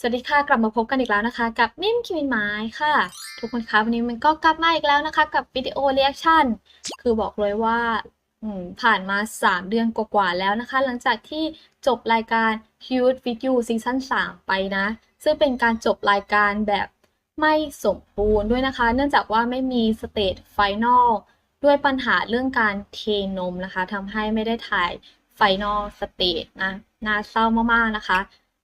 สวัสดีค่ะ กลับมาพบกันอีกแล้วนะคะ กับนิ่มคิมินไม้ค่ะ ทุกคนคะวันนี้มันก็กลับมาอีกแล้วนะคะ กับวิดีโอเรีแอคชั่นคือบอกเลยว่าผ่านมา 3 เดือนกว่าๆแล้วนะคะ หลังจากที่จบรายการ Huge With You ซีซั่น3ไปนะ ซึ่งเป็นการจบรายการแบบไม่สมบูรณ์ด้วยนะคะ เนื่องจากว่าไม่มีสเตจไฟนอลด้วยปัญหาเรื่องการเทนมนะคะทำให้ไม่ได้ถ่ายไฟนอลสเตจนะน่าเศร้ามากๆนะคะ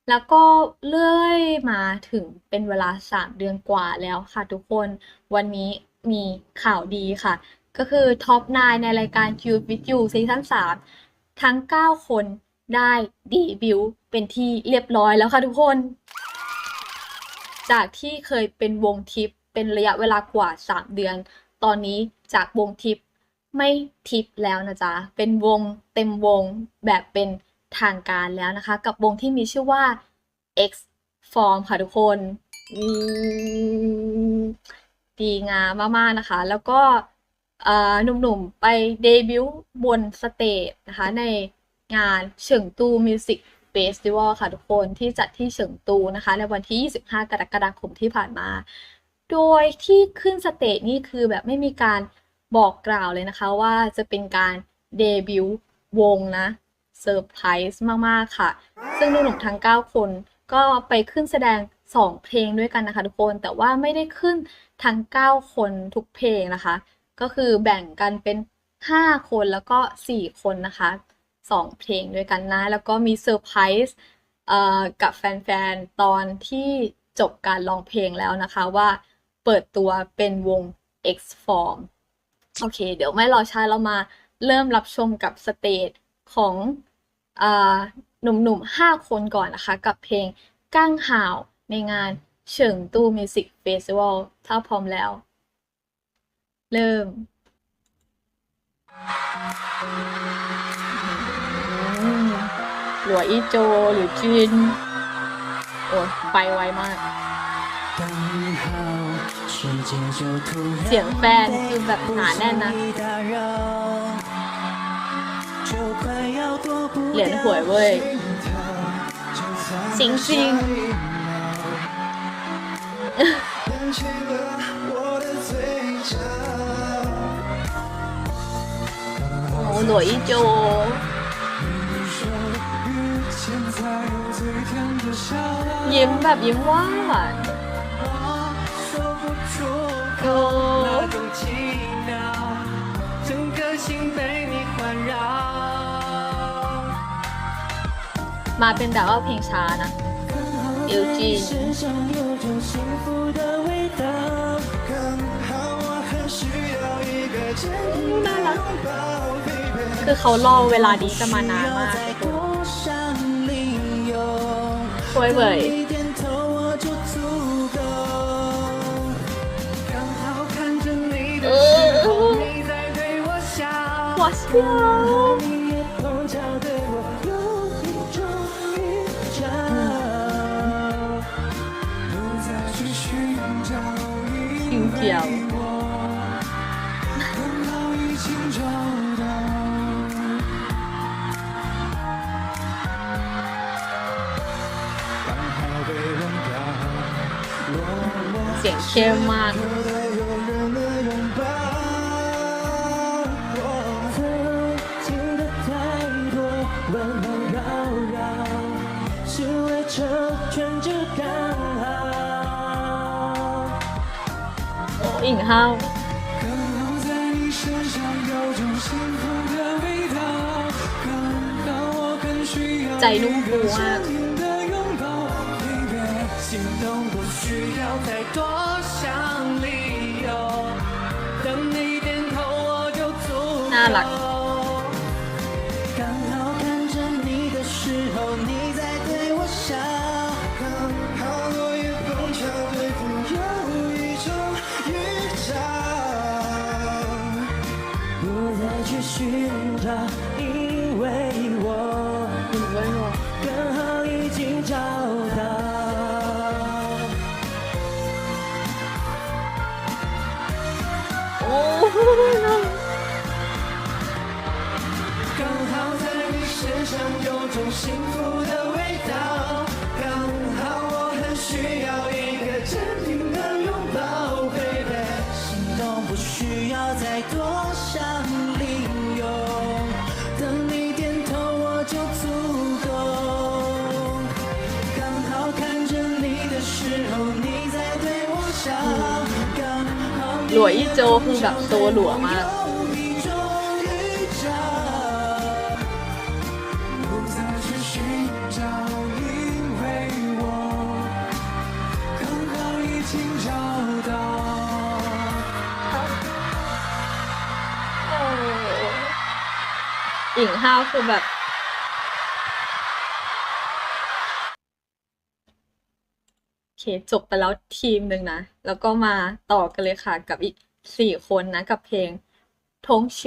แล้วก็เลื่อยมาถึงเป็นเวลา 3 เดือนกว่าแล้วค่ะทุกคน วันนี้มีข่าวดีค่ะ ก็คือท็อป9ในรายการ Cute with You ซีซั่น3ทั้ง 9 คนได้เดบิวเป็นที่เรียบร้อยแล้วค่ะทุกคน จากที่เคยเป็นวงทิปเป็นระยะเวลากว่า 3 เดือน ตอนนี้จากวงทิปไม่ทิปแล้วนะจ๊ะ เป็นวงเต็มวงแบบเป็น ทางการแล้วนะคะ กับวงที่มีชื่อว่า X Form ค่ะทุกคนดีงามมากๆนะคะ แล้วก็หนุ่มๆไปเดบิวต์บนสเตจนะคะ ในงานเฉิงตูมิวสิกเฟสติวัลค่ะทุกคนที่จัดที่เฉิงตูนะคะ ในวันที่ 25 กรกฎาคมที่ผ่านมา โดยที่ขึ้นสเตจนี่คือแบบไม่มีการบอกกล่าวเลยนะคะว่าจะเป็นการเดบิวต์วงนะ เซอร์ไพรส์มาก ๆ ค่ะ ซึ่งหนุ่มทั้ง 9 คนก็ไปขึ้นแสดง 2 เพลงด้วยกันนะคะทุกคนแต่ว่าไม่ได้ขึ้นทั้ง 9 คนทุกเพลงนะคะ ก็คือแบ่งกันเป็น 5 คนแล้วก็ 4 คนนะคะ 2 เพลงด้วยกันนะ แล้วก็มีเซอร์ไพรส์กับแฟน ๆ ตอนที่จบการร้องเพลงแล้วนะคะว่าเปิดตัวเป็นวง X Form โอเค เดี๋ยวไม่รอช้าเรามาเริ่มรับชมกับสเตจของ หนุ่มๆ 5 คนก่อนนะคะ กับเพลงก้างหาวในงานเฉิงตู้มิวสิกเฟสติวัลถ้าพร้อมแล้ว เริ่ม หลัวอีโจหรือจีน โอ้ไปไวมาก เสียงแฟนคือแบบหนาแน่นนะ 被打扰就快要躲不了 เหรียญหวยเว้ย 就算 จริงจริง 燃起了我的嘴角 ๆโอ้หลัวอีโจ 你说遇见才有最甜的笑 ยิ้มแบบยิ้มหว่าน มาเป็นแบบว่าเพลงช้านะเอจีน่ารักคือเขารอเวลานี้จะมานานมากสวยเวย我笑。表。เสียงเข้มมาก 引号。ใจนุ่มฟูมากน่ารัก 刚好在你身上有种幸福的味道， หลัวอีโจคงแบบโตหลัวมากอิงห้าวคือแบบ เคจบไปแล้วทีมหนึ่งนะ แล้วก็มาต่อกันเลยค่ะกับอีกสี่คนนะ กับเพลงทงเช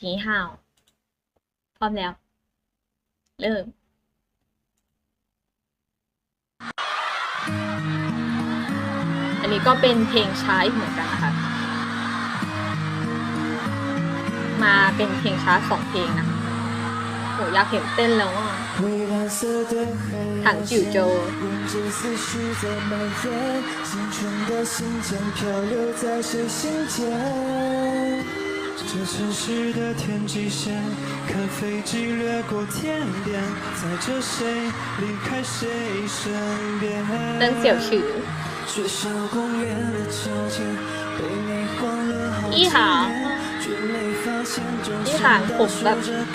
หนีห่าวพร้อมแล้ว เริ่มอันนี้ก็เป็นเพลงช้าเหมือนกันนะคะ มาเป็นเพลงช้าสองเพลงนะโหอยากเห็นเต้นแล้วอะ 色九海岸线九子随时在蔓了这的天际线飞机掠过天边。载着谁离开谁身边。公园的秋千被了好几却没发现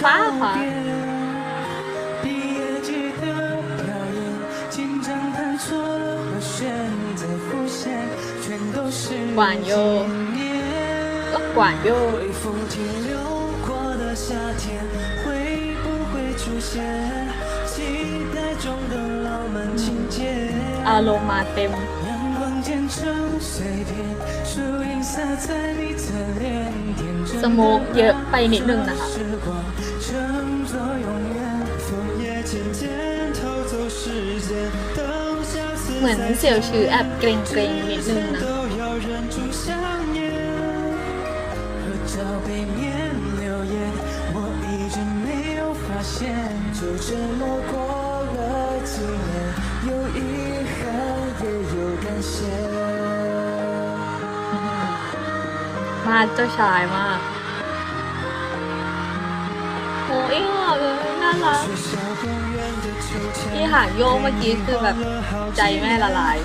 告别的浪漫情节。 อารมณ์มาเต็ม 阳光渐成碎片，树影洒在你侧脸，天真 สโมกเยอะไปนิดนึงนะคะ 时光称作永远，枫叶渐渐偷走时间，等下次 เหมือน 再 เสี่ยวฉือแอบเกรงเกรงๆนิดนึงนะ 背面留言，我一直没有发现，就这么过了几年，有遗憾也有感谢。 มาเจ้าชายมากโอ้ยอ่ะเลยน่ารัก 学校公园的秋千， ที่หางโยกเมื่อกี้คือแบบใจแม่ละลาย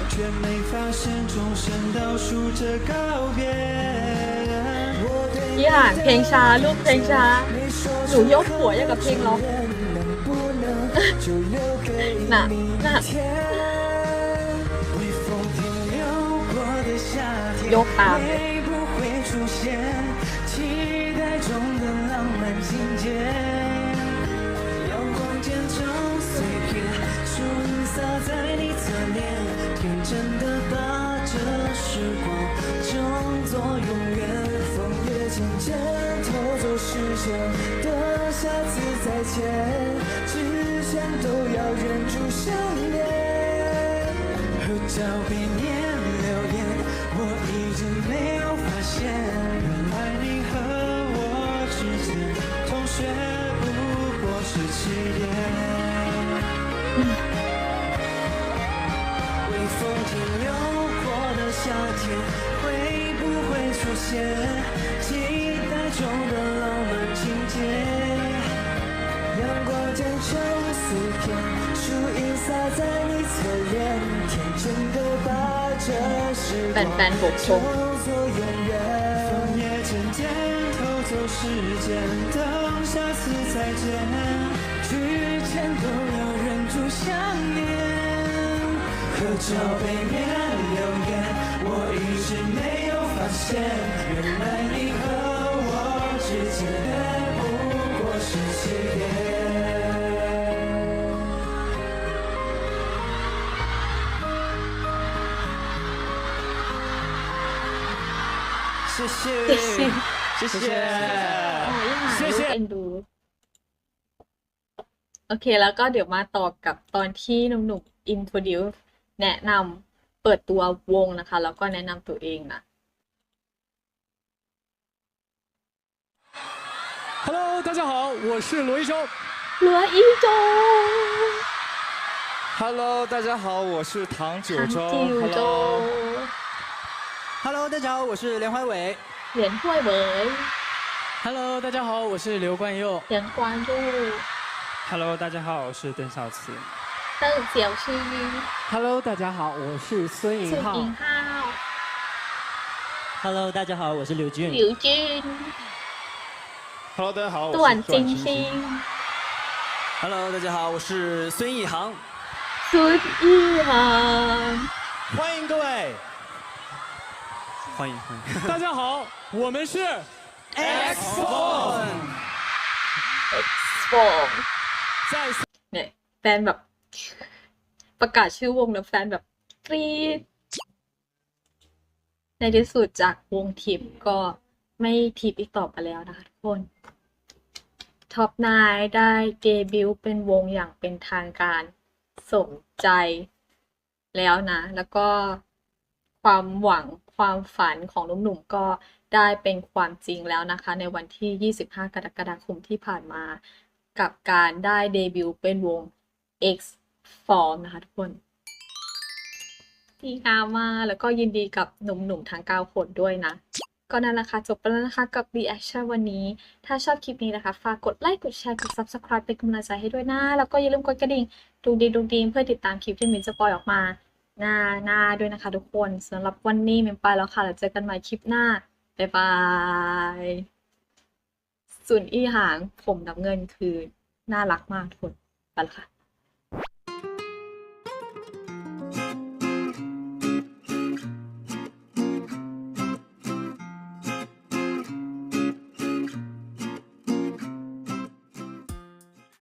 你好等一下啊等一下啊有火要个配咯。那那。能就会出现期待中的浪漫情节？时间，等下次再见之前都要忍住想念。合照片念留言，我一直没没有发现，原来你和我之间不过是起点。谢谢，谢谢， โอ้ยหา 谢 ลูก 谢 เอ็นดู โอเคแล้วก็เดี๋ยวมาต่อกับตอนที่หนุ่มๆ introduce แนะนำเปิดตัววงนะคะ แล้วก็แนะนำตัวเองนะ Hello，大家好，我是罗一舟。 เหลืออีโจ Hello，大家好，我是唐九 ทั้ง 州。 จิวโจ Hello，大家好，我是梁怀伟。梁怀伟。Hello，大家好，我是刘冠佑。梁冠佑。Hello，大家好，我是邓小慈。邓小慈。Hello，大家好，我是孙颖浩。孙颖浩。Hello，大家好，我是刘君。刘君。Hello，大家好，我是段金星。Hello，大家好，我是孙一航。孙一航，欢迎各位。欢迎欢迎。大家好，我们是 X X4 在 เนี่ยแฟนแบบ ประกาศชื่อวงแล้วแฟนแบบกรี๊ดในที่สุดจากวงทิปก็ไม่ทิปอีกต่อไปแล้วนะคะทุกคนท็อปนายได้เดบิวต์เป็นวงอย่างเป็นทางการสมใจแล้วนะ แล้วก็ ความหวังความฝันของหนุ่มๆก็ได้เป็นความจริงแล้วนะคะ ในวันที่ 25 กรกฎาคมที่ผ่านมา กับการได้เดบิวต์เป็นวง X Form นะคะทุกคนดีงามมากแล้วก็ยินดีกับหนุ่มๆทั้ง 9 คนด้วยนะ ก็นั่นแหละค่ะ จบไปแล้วนะคะกับ reaction วันนี้ ถ้าชอบคลิปนี้นะคะ ฝากกดไลค์กดแชร์กด subscribe เป็นกำลังใจให้ด้วยนะ แล้วก็อย่าลืมกดกระดิ่งดูดีดูดีเพื่อติดตามคลิปที่มินจะปล่อยออกมา หน้าหน้าด้วยนะคะทุกคนสำหรับวันนี้มินไปแล้วค่ะแล้วเจอกันใหม่คลิปหน้า บ๊ายบายส่วนอีหางผมน้ำเงินคือน่ารักมากทุกคน ไปแล้วค่ะ